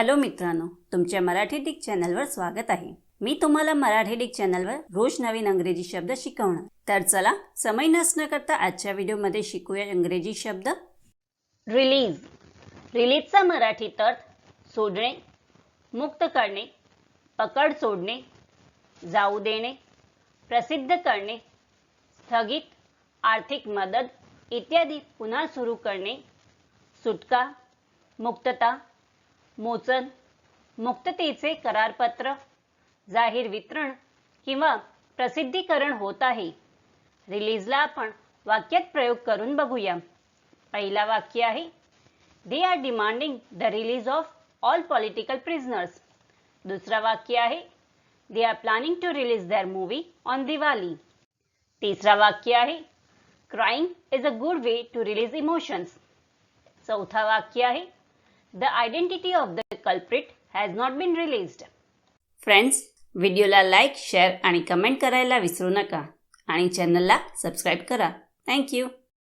Hello मित्रांनो तुमच्या Marathi Dick चॅनलवर स्वागत आहे. मी तुम्हाला मराठी डिक चॅनलवर रोज नवीन अंग्रेजी शब्द शिकवणार. तर चला समय नसणं करता आजच्या व्हिडिओमध्ये शिकूया इंग्रजी शब्द. रिलीज रिलीजचा मराठीत अर्थ सोडणे मुक्त करणे पकड सोडणे जाऊ देणे प्रसिद्ध करणे स्थगित आर्थिक मदत इत्यादी पुन्हा सुरू करणे सुटका मुक्तता मोचन मुक्ततेचे करारपत्र जाहीर वितरण किंवा प्रसिद्धीकरण होत आहे. रिलीजला आपण वाक्यात प्रयोग करून बघूया. पहिला वाक्य आहे they are demanding the release of all political prisoners दुसरा वाक्य आहे they are planning to release their movie on Diwali तिसरा वाक्य आहे crying is a good way to release emotions चौथा वाक्य आहे the identity of the culprit has not been released friends व्हिडिओला लाईक शेअर आणि कमेंट करायला विसरू नका आणि चॅनलला सबस्क्राईब करा थँक्यू